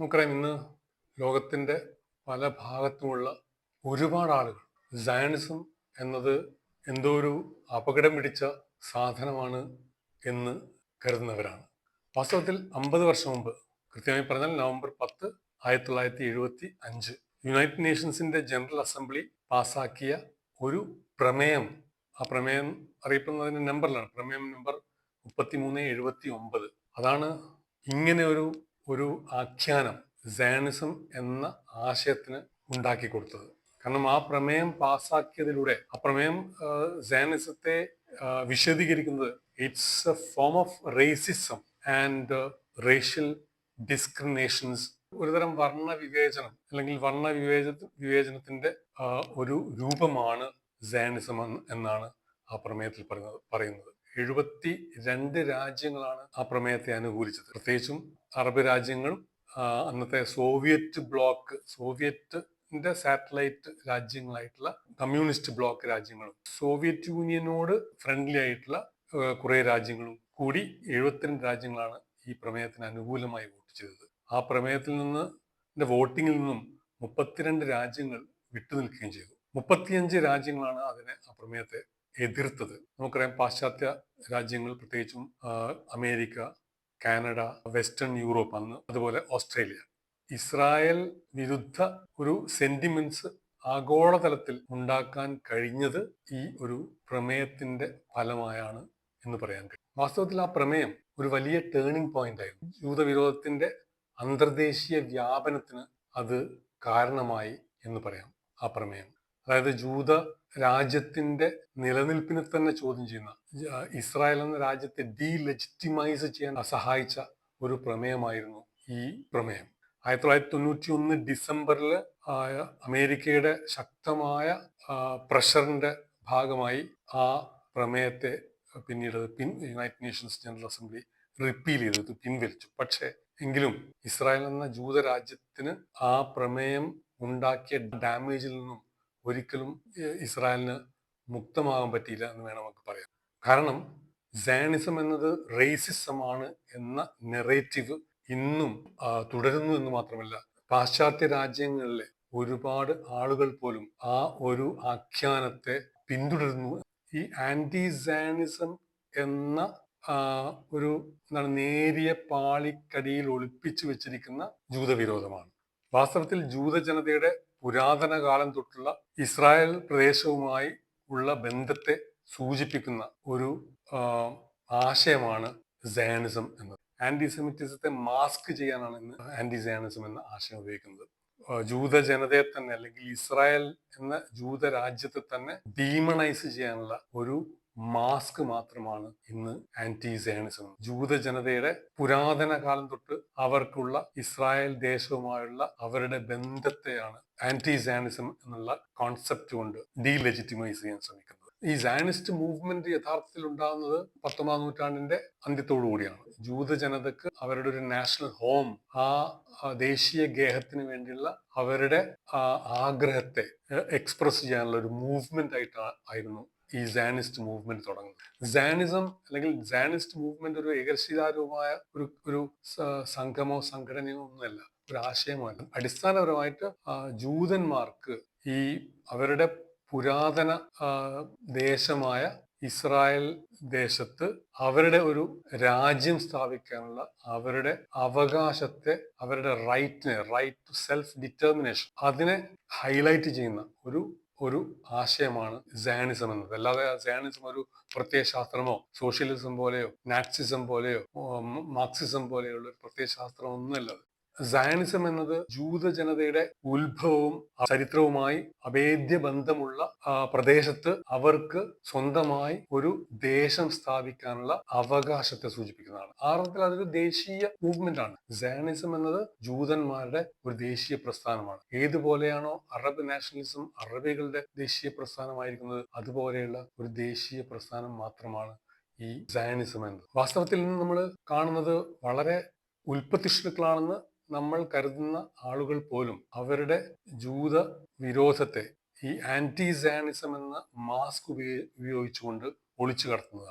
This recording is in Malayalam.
നമുക്കറിയാം ഇന്ന് ലോകത്തിന്റെ പല ഭാഗത്തുമുള്ള ഒരുപാട് ആളുകൾ. സയൻസും എന്നത് എന്തോ ഒരു അപകടം പിടിച്ച സാധനമാണ് എന്ന് കരുതുന്നവരാണ്. വാസ്തവത്തിൽ അമ്പത് വർഷം മുമ്പ് കൃത്യമായി പറഞ്ഞാൽ നവംബർ പത്ത് ആയിരത്തി തൊള്ളായിരത്തി എഴുപത്തി അഞ്ച് യുണൈറ്റഡ് നേഷൻസിന്റെ ജനറൽ അസംബ്ലി പാസാക്കിയ ഒരു പ്രമേയം. ആ പ്രമേയം അറിയപ്പെടുന്നതിന്റെ നമ്പറിലാണ് പ്രമേയം നമ്പർ മുപ്പത്തി മൂന്ന് എഴുപത്തി ഒമ്പത് അതാണ് ഇങ്ങനെ ഒരു ഒരു ആഖ്യാനം സാനിസം എന്ന ആശയത്തിന് ഉണ്ടാക്കി കൊടുത്തത്. കാരണം ആ പ്രമേയം പാസ്സാക്കിയതിലൂടെ ആ പ്രമേയം സയനിസത്തെ വിശദീകരിക്കുന്നത് it's a form of racism and racial discriminations ഒരുതരം വർണ വിവേചനം അല്ലെങ്കിൽ വർണ വിവേച വിവേചനത്തിന്റെ ഒരു രൂപമാണ് സാനിസം എന്നാണ് ആ പ്രമേയത്തിൽ പറയുന്നത് പറയുന്നത്. എഴുപത്തി രണ്ട് രാജ്യങ്ങളാണ് ആ പ്രമേയത്തെ അനുകൂലിച്ചത്. പ്രത്യേകിച്ചും അറബ് രാജ്യങ്ങളും അന്നത്തെ സോവിയറ്റ് ബ്ലോക്ക് സോവിയറ്റിന്റെ സാറ്റലൈറ്റ് രാജ്യങ്ങളായിട്ടുള്ള കമ്മ്യൂണിസ്റ്റ് ബ്ലോക്ക് രാജ്യങ്ങളും സോവിയറ്റ് യൂണിയനോട് ഫ്രണ്ട്ലി ആയിട്ടുള്ള കുറെ രാജ്യങ്ങളും കൂടി എഴുപത്തിരണ്ട് രാജ്യങ്ങളാണ് ഈ പ്രമേയത്തിന് അനുകൂലമായി വോട്ട് ചെയ്തത്. ആ പ്രമേയത്തിൽ നിന്ന് വോട്ടിങ്ങിൽ നിന്നും മുപ്പത്തിരണ്ട് രാജ്യങ്ങൾ വിട്ടുനിൽക്കുകയും ചെയ്തു. മുപ്പത്തിയഞ്ച് രാജ്യങ്ങളാണ് അതിനെ ആ പ്രമേയത്തെ എതിർത്തത്. നമുക്കറിയാം പാശ്ചാത്യ രാജ്യങ്ങൾ പ്രത്യേകിച്ചും അമേരിക്ക കാനഡ വെസ്റ്റേൺ യൂറോപ്പ് അന്ന് അതുപോലെ ഓസ്ട്രേലിയ. ഇസ്രായേൽ വിരുദ്ധ ഒരു സെന്റിമെന്റ്സ് ആഗോളതലത്തിൽ ഉണ്ടാക്കാൻ കഴിഞ്ഞത് ഈ ഒരു പ്രമേയത്തിന്റെ ഫലമായാണ് എന്ന് പറയാൻ കഴിയും. വാസ്തവത്തിൽ ആ പ്രമേയം ഒരു വലിയ ടേണിംഗ് പോയിന്റ് ആയിരുന്നു. ജൂതവിരോധത്തിന്റെ അന്തർദേശീയ വ്യാപനത്തിന് അത് കാരണമായി എന്ന് പറയാം ആ പ്രമേയം. അതായത് ജൂത രാജ്യത്തിന്റെ നിലനിൽപ്പിനെ തന്നെ ചോദ്യം ചെയ്യുന്ന ഇസ്രായേൽ എന്ന രാജ്യത്തെ ഡീലെജിറ്റിമൈസ് ചെയ്യാൻ സഹായിച്ച ഒരു പ്രമേയമായിരുന്നു ഈ പ്രമേയം. ആയിരത്തി തൊള്ളായിരത്തി തൊണ്ണൂറ്റി ഒന്ന് ഡിസംബറിൽ അമേരിക്കയുടെ ശക്തമായ പ്രഷറിന്റെ ഭാഗമായി ആ പ്രമേയത്തെ പിന്നീട് പിൻ united nations general assembly repeal ചെയ്തത് പിൻവലിച്ചു. പക്ഷേ എങ്കിലും ഇസ്രായേൽ എന്ന ജൂതരാജ്യത്തിന് ആ പ്രമേയം ഉണ്ടാക്കിയ ഡാമേജിൽ നിന്നും ഒരിക്കലും ഇസ്രായേലിന് മുക്തമാകാൻ പറ്റിയില്ല എന്ന് വേണം നമുക്ക് പറയാം കാരണം സയണിസം എന്നത് റേസിസമാണ് എന്ന നെറേറ്റീവ് ഇന്നും തുടരുന്നു എന്ന് മാത്രമല്ല പാശ്ചാത്യ രാജ്യങ്ങളിലെ ഒരുപാട് ആളുകൾ പോലും ആ ഒരു ആഖ്യാനത്തെ പിന്തുടരുന്നു. ഈ ആന്റി സാനിസം എന്ന ഒരു എന്താണ് നേരിയ പാളിക്കടിയിൽ ഒളിപ്പിച്ചു വെച്ചിരിക്കുന്ന ജൂതവിരോധമാണ്. വാസ്തവത്തിൽ ജൂതജനതയുടെ പുരാതന കാലം തൊട്ടുള്ള ഇസ്രായേൽ പ്രദേശവുമായി ഉള്ള ബന്ധത്തെ സൂചിപ്പിക്കുന്ന ഒരു ആശയമാണ് സയനിസം എന്നത്. ആന്റിസെമിറ്റിസത്തെ മാസ്ക് ചെയ്യാനാണ് ഇന്ന് ആന്റി സയനിസം എന്ന ആശയം ഉപയോഗിക്കുന്നത്. ജൂത ജനതയെ തന്നെ അല്ലെങ്കിൽ ഇസ്രായേൽ എന്ന ജൂത രാജ്യത്തെ തന്നെ ഡീമണൈസ് ചെയ്യാനുള്ള ഒരു മാസ്ക് മാത്രമാണ് ഇന്ന് ആന്റി സയനിസം ജൂത ജനതയുടെ പുരാതന കാലം തൊട്ട് അവർക്കുള്ള ഇസ്രായേൽ ദേശവുമായുള്ള അവരുടെ ബന്ധത്തെയാണ് ആന്റി സയനിസം എന്നുള്ള കോൺസെപ്റ്റ് കൊണ്ട് ഡീലെജിറ്റിമൈസ് ചെയ്യാൻ ശ്രമിക്കുന്നത്. ഈ സയനിസ്റ്റ് മൂവ്മെന്റ് യഥാർത്ഥത്തിൽ ഉണ്ടാകുന്നത് പത്തൊമ്പതാം നൂറ്റാണ്ടിന്റെ അന്ത്യത്തോടു കൂടിയാണ്. ജൂത ജനതക്ക് അവരുടെ ഒരു നാഷണൽ ഹോം ആ ദേശീയ ഗേഹത്തിന് വേണ്ടിയുള്ള അവരുടെ ആഗ്രഹത്തെ എക്സ്പ്രസ് ചെയ്യാനുള്ള ഒരു മൂവ്മെന്റ് ആയിട്ട് ആയിരുന്നു ഈ സാനിസ്റ്റ് മൂവ്മെന്റ് തുടങ്ങുന്നത്. സാനിസം അല്ലെങ്കിൽ സാനിസ്റ്റ് മൂവ്മെന്റ് ഒരു ഏകശീലാരൂപമായ ഒരു ഒരു സംഘമോ സംഘടനയോ ഒന്നുമല്ല. ഒരു ആശയമല്ല. അടിസ്ഥാനപരമായിട്ട് ജൂതന്മാർക്ക് ഈ അവരുടെ പുരാതന ദേശമായ ഇസ്രായേൽ ദേശത്ത് അവരുടെ ഒരു രാജ്യം സ്ഥാപിക്കാനുള്ള അവരുടെ അവകാശത്തെ അവരുടെ റൈറ്റിനെ റൈറ്റ് ടു സെൽഫ് ഡിറ്റർമിനേഷൻ അതിനെ ഹൈലൈറ്റ് ചെയ്യുന്ന ഒരു ഒരു ആശയമാണ് സയനിസം എന്നത്. അല്ലാതെ സയനിസം ഒരു പ്രത്യയശാസ്ത്രമോ സോഷ്യലിസം പോലെയോ നാക്സിസം പോലെയോ മാർക്സിസം പോലെയുള്ള ഒരു പ്രത്യയശാസ്ത്രം ഒന്നുമല്ല സയനിസം എന്നത് ജൂത ജനതയുടെ ഉത്ഭവവും ചരിത്രവുമായി അഭേദ്യ ബന്ധമുള്ള പ്രദേശത്ത് അവർക്ക് സ്വന്തമായി ഒരു ദേശം സ്ഥാപിക്കാനുള്ള അവകാശത്തെ സൂചിപ്പിക്കുന്നതാണ്. ആർത്ഥത്തിൽ അതൊരു ദേശീയ മൂവ്മെന്റ് ആണ്. സയനിസം എന്നത് ജൂതന്മാരുടെ ഒരു ദേശീയ പ്രസ്ഥാനമാണ്. ഏതുപോലെയാണോ അറബ് നാഷണലിസം അറബികളുടെ ദേശീയ പ്രസ്ഥാനമായിരിക്കുന്നത് അതുപോലെയുള്ള ഒരു ദേശീയ പ്രസ്ഥാനം മാത്രമാണ് ഈ സയനിസം എന്നത്. വാസ്തവത്തിൽ നമ്മൾ കാണുന്നത് വളരെ ഉൽപ്പത്തിഷ്ണുക്കളാണെന്ന് നമ്മൾ കരുതുന്ന ആളുകൾ പോലും അവരുടെ ജൂത വിരോധത്തെ ഈ ആന്റി സയണിസം എന്ന മാസ്ക് ഉപയോഗിച്ചുകൊണ്ട് ഒളിച്ചു കടത്തുന്നതാണ്